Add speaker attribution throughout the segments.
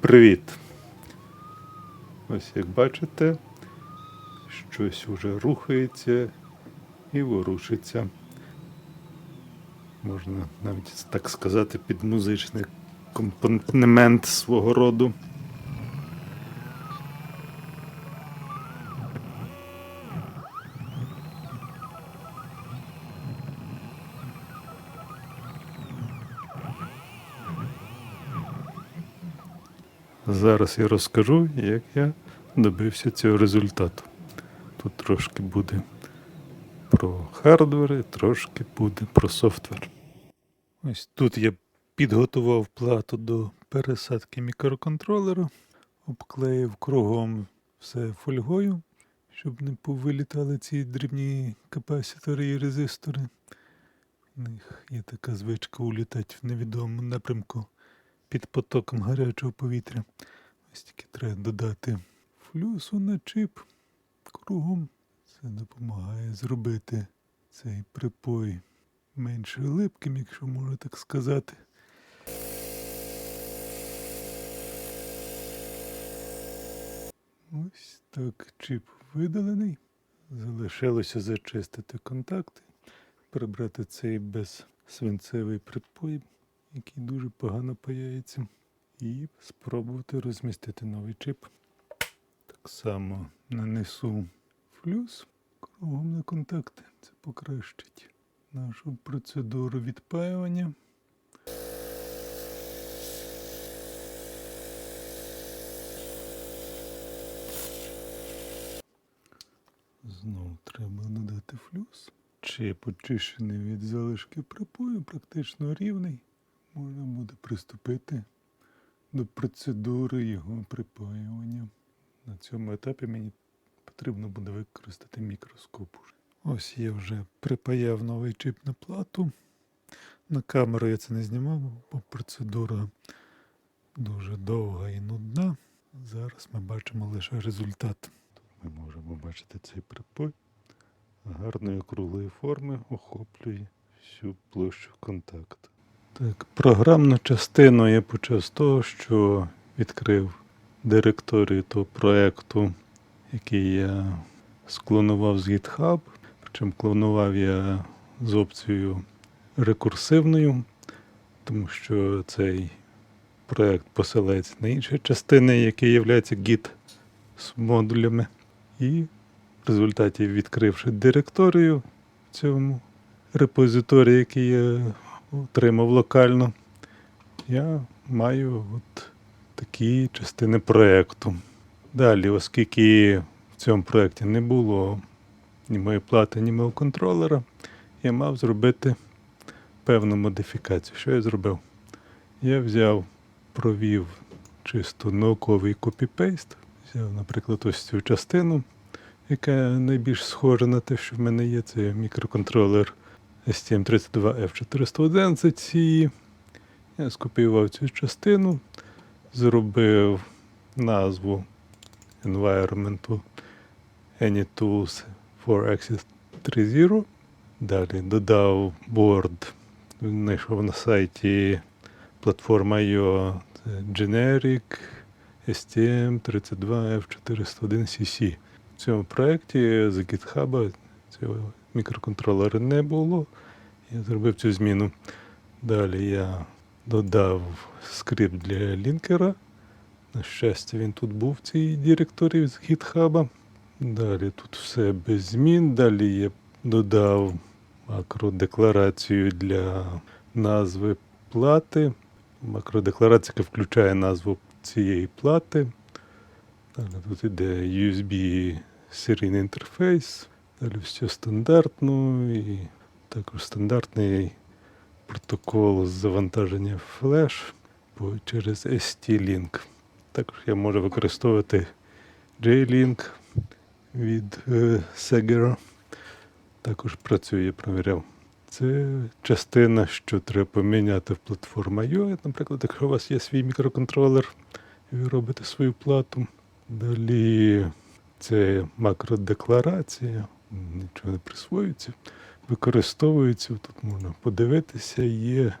Speaker 1: Привіт! Ось як бачите, щось уже рухається і ворушиться. Можна навіть так сказати, під музичний компонемент свого роду. Зараз я розкажу, як я добився цього результату. Тут трошки буде про хардвер, і трошки буде про софтвер. Ось тут я підготував плату до пересадки мікроконтролера, обклеїв кругом все фольгою, щоб не повилітали ці дрібні капаситори і резистори. У них є така звичка улітати в невідомому напрямку під потоком гарячого повітря. Ось тільки треба додати флюсу на чип кругом. Це допомагає зробити цей припой менш липким, якщо можна так сказати. Ось так чип видалений. Залишилося зачистити контакти, прибрати цей безсвинцевий припой, який дуже погано паяється, і спробувати розмістити новий чип. Так само нанесу флюс кругом на контакти. Це покращить нашу процедуру відпаювання. Знову треба додати флюс. Чип очищений від залишки припою, практично рівний. Можна буде приступити до процедури його припаювання. На цьому етапі мені потрібно буде використати мікроскоп. Ось я вже припаяв новий чип на плату. На камеру я це не знімав, бо процедура дуже довга і нудна. Зараз ми бачимо лише результат. Ми можемо бачити цей припой. Гарної круглої форми охоплює всю площу контакту. Так, програмну частину я почав з того, що відкрив директорію того проекту, який я склонував з GitHub. Причому клонував я з опцією рекурсивною, тому що цей проект посилається на інші частини, які являються Git з модулями. І в результаті, відкривши директорію в цьому репозиторії, який я отримав локально, я маю от такі частини проєкту. Далі, оскільки в цьому проєкті не було ні моєї плати, ні мого контролера, я мав зробити певну модифікацію. Що я зробив? Я взяв, провів чисто науковий копіпейст, взяв, наприклад, ось цю частину, яка найбільш схожа на те, що в мене є, це мікроконтролер STM32F411. Я скопіював цю частину, зробив назву environment AnyTools for Access 3.0. Далі додав Word, знайшов на сайті платформа IO, Generic STM32F401CC. В цьому проєкті з GitHub мікроконтролера не було. Я зробив цю зміну. Далі я додав скрипт для лінкера. На щастя, він тут був в цій директорії з GitHub. Далі тут все без змін. Далі я додав макродекларацію для назви плати. Макродекларація включає назву цієї плати. Далі тут іде USB серійний інтерфейс. Далі все стандартно і також стандартний протокол завантаження флеш через ST-Link. Також я можу використовувати J-Link від е, Segera. Також працює, я провіряв. Це частина, що треба поміняти в платформу IO. Наприклад, якщо у вас є свій мікроконтролер, ви робите свою плату. Далі це макродекларація, нічого не присвоюється, використовується. Тут можна подивитися, є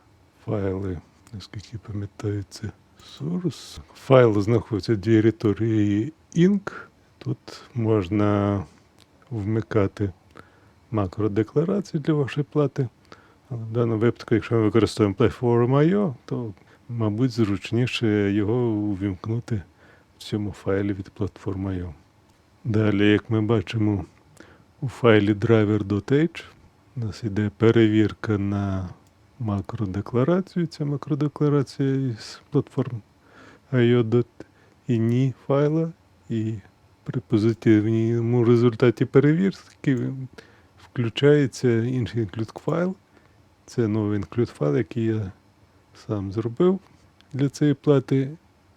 Speaker 1: файли, наскільки пам'ятаю, це Source. Файл знаходиться в директорії Inc. Тут можна вмикати макродекларації для вашої плати. Але в даному випадку, якщо ми використовуємо Platform.io, то, мабуть, зручніше його увімкнути в цьому файлі від Platform.io. Далі, як ми бачимо, у файлі driver.h у нас йде перевірка на макродекларацію. Це макродекларація із платформ IO.ini файла. І при позитивному результаті перевірки включається інший include файл. Це новий include файл, який я сам зробив для цієї плати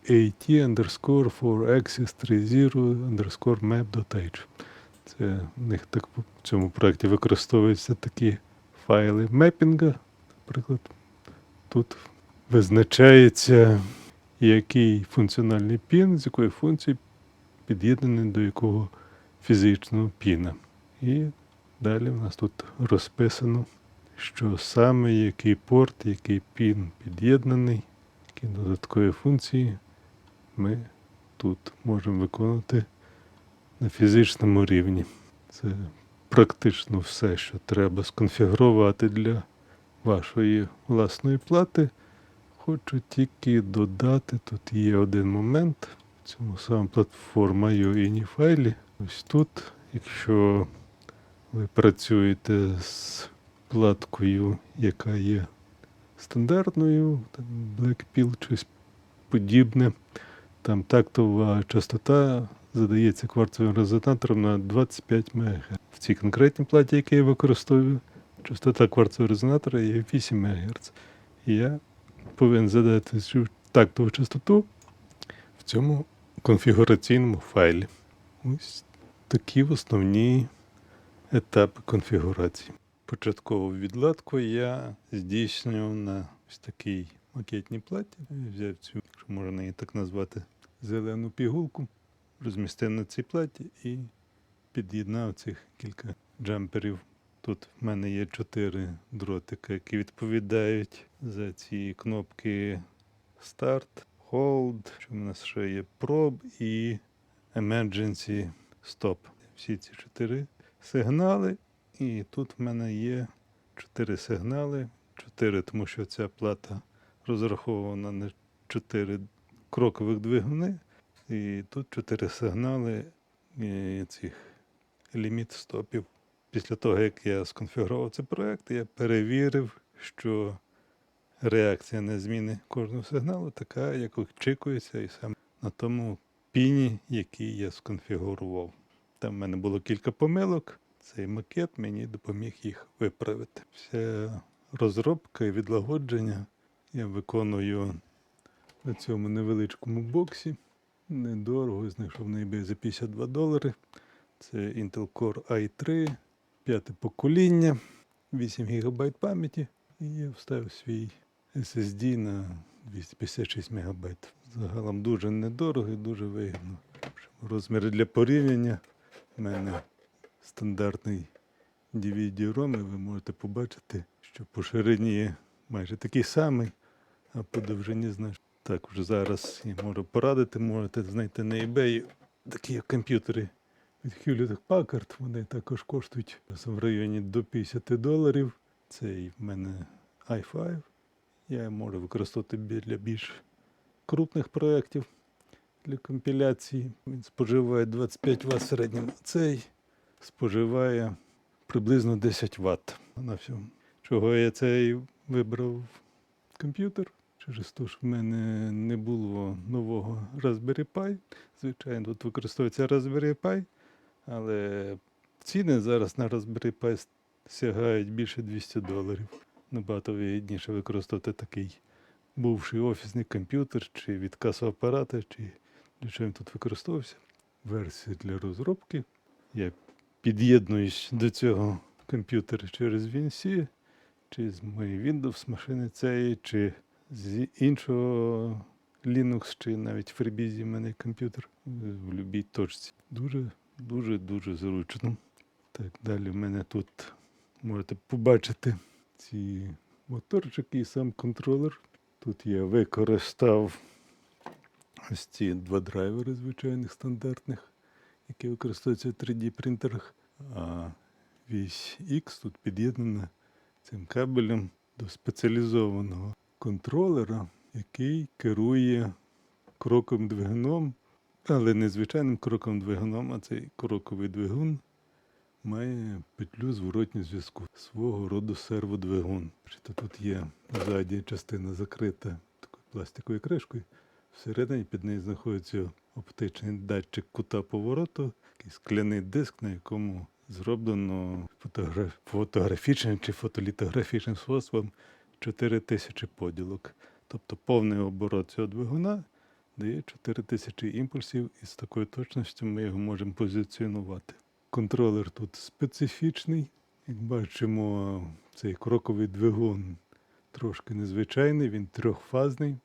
Speaker 1: at underscore for access 30 underscore map.h. Це в них так в цьому проєкті використовуються такі файли мепінга. Наприклад, тут визначається, який функціональний пін, з якої функції під'єднаний до якого фізичного піна. І далі в нас тут розписано, що саме який порт, який пін під'єднаний, які додаткові функції ми тут можемо виконувати на фізичному рівні. Це практично все, що треба сконфігурувати для вашої власної плати. Хочу тільки додати, тут є один момент в цьому самому платформа файлі. Ось тут, якщо ви працюєте з платкою, яка є стандартною, там Blackpill, щось подібне, там тактова частота задається кварцевим резонатором на 25 МГц. В цій конкретній платі, яку я використовую, частота кварцевого резонатора є 8 МГц. Я повинен задати цю тактову частоту в цьому конфігураційному файлі. Ось такі основні етапи конфігурації. Початкову відладку я здійснював на ось такій макетній платі. Я взяв цю, якщо можна її так назвати, зелену пігулку, розмістив на цій платі і під'єднав цих кілька джамперів. Тут в мене є чотири дротика, які відповідають за ці кнопки Start, Hold, що в нас ще є Probe і Emergency Stop. Всі ці чотири сигнали. І тут в мене є чотири сигнали. Чотири, тому що ця плата розрахована на чотири крокових двигуни. І тут чотири сигнали цих ліміт стопів. Після того, як я сконфігурував цей проект, я перевірив, що реакція на зміни кожного сигналу така, як очікується, і саме на тому піні, який я сконфігурував. Там в мене було кілька помилок. Цей макет мені допоміг їх виправити. Вся розробка і відлагодження я виконую на цьому невеличкому боксі. Недорого, знайшов на eBay за 52 долари. Це Intel Core i3, п'яте покоління, 8 ГБ пам'яті. І я вставив свій SSD на 256 МБ. Загалом дуже недорого і дуже вигідно. Розміри для порівняння. У мене стандартний DVD-ROM, і ви можете побачити, що по ширині майже такий самий, а по довжині значно. Так, вже зараз я можу порадити, можете знайти на eBay такі як комп'ютери від Hewlett Packard. Вони також коштують в районі до 50 доларів. Цей в мене i5. Я можу використовувати для більш крупних проєктів для компіляції. Він споживає 25 Вт в середньому. Цей споживає приблизно 10 Вт на всьому. Чого я цей вибрав комп'ютер? Через те, що в мене не було нового Raspberry Pi. Звичайно, тут використовується Raspberry Pi, але ціни зараз на Raspberry Pi сягають більше 200 доларів. Набагато вигідніше використовувати такий бувший офісний комп'ютер, чи від касоапарата, чи для чого він тут використовувався. Версія для розробки. Я під'єднуюсь до цього комп'ютера через VNC, чи з моєї Windows машини цієї, чи з іншого Linux, чи навіть FreeBSD в мене комп'ютер в будь-якій точці. Дуже, дуже, дуже зручно. Так, далі в мене тут можете побачити ці моторчики і сам контролер. Тут я використав потужності два драйвери звичайних стандартних, які використовуються в 3D принтерах. А вісь X тут під'єднана цим кабелем до спеціалізованого контролера, який керує кроковим двигуном, але не звичайним кроковим двигуном, а цей кроковий двигун має петлю зворотнього зв'язку, свого роду серводвигун. Тут є ззаді частина закрита такою пластиковою кришкою. Всередині під нею знаходиться оптичний датчик кута повороту, такий скляний диск, на якому зроблено фотограф... фотографічним чи фотолітографічним способом 4000 поділок. Тобто повний оборот цього двигуна дає 4000 імпульсів, і з такою точністю ми його можемо позиціонувати. Контролер тут специфічний. Як бачимо, цей кроковий двигун трошки незвичайний, він трьохфазний,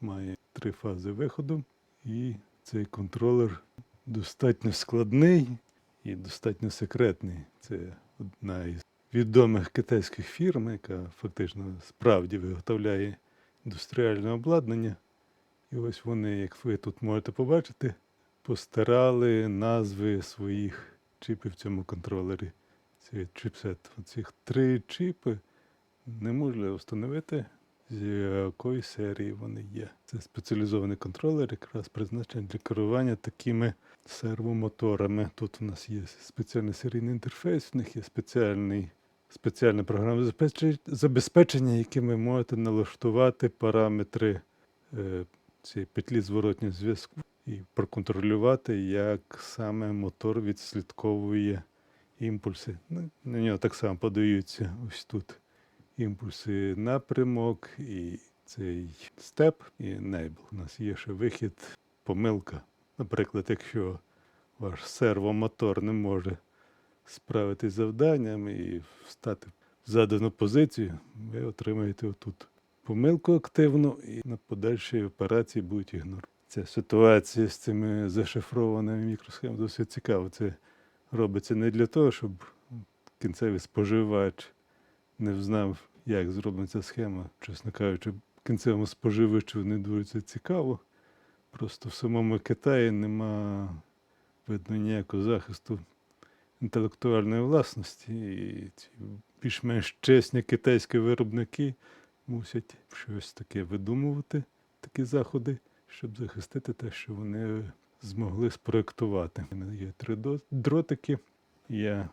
Speaker 1: має три фази виходу. І цей контролер достатньо складний і достатньо секретний. Це одна із відомих китайських фірм, яка фактично справді виготовляє індустріальне обладнання. І ось вони, як ви тут можете побачити, постирали назви своїх чіпів в цьому контролері. Цей чіпсет. Оцих три чіпи неможливо встановити, з якої серії вони є. Це спеціалізований контролер, якраз призначений для керування такими сервомоторами. Тут у нас є спеціальний серійний інтерфейс, в них є спеціальний, спеціальне програмне забезпечення- яким ви можете налаштувати параметри е, цієї петлі зворотнього зв'язку і проконтролювати, як саме мотор відслідковує імпульси. Ну, На нього так само подаються ось тут імпульси напрямок і цей степ і enable. У нас є ще вихід, помилка. Наприклад, якщо ваш сервомотор не може справитись з завданням і встати в задану позицію, ви отримаєте отут помилку активну і на подальшій операції будуть ігнор. Ця ситуація з цими зашифрованими мікросхемами досить цікава. Це робиться не для того, щоб кінцевий споживач не знав, як зроблена ця схема. Чесно кажучи, кінцевому споживачу не дуже цікаво. Просто в самому Китаї нема видно ніякого захисту інтелектуальної власності. І ці більш-менш чесні китайські виробники мусять щось таке видумувати, такі заходи, щоб захистити те, що вони змогли спроектувати. У мене є три дротики. Я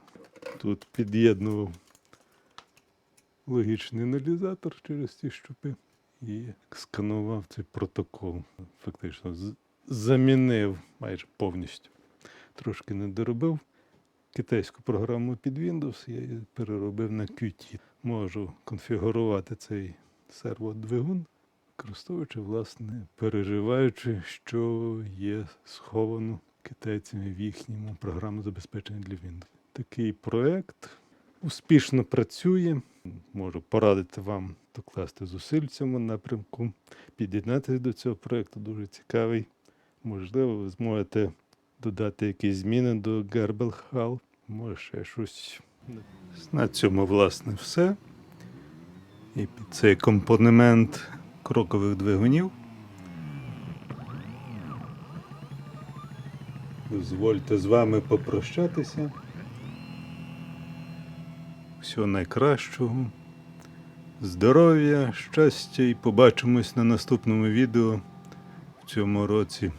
Speaker 1: тут під'єднував логічний аналізатор через ці щупи і сканував цей протокол. Фактично замінив майже повністю. Трошки не доробив китайську програму під Windows, я її переробив на Qt. Можу конфігурувати цей серводвигун, використовуючи, власне, переживаючи, що є сховано китайцями в їхньому програмному забезпеченні для Windows. Такий проект успішно працює. Можу порадити вам докласти зусиль в цьому напрямку, під'єднатися до цього проекту, дуже цікавий. Можливо, ви зможете додати якісь зміни до Hall, може ще щось. На цьому, власне, все. І під цей компонемент крокових двигунів. Дозвольте з вами попрощатися. Всього найкращого. Здоров'я, щастя і побачимось на наступному відео в цьому році.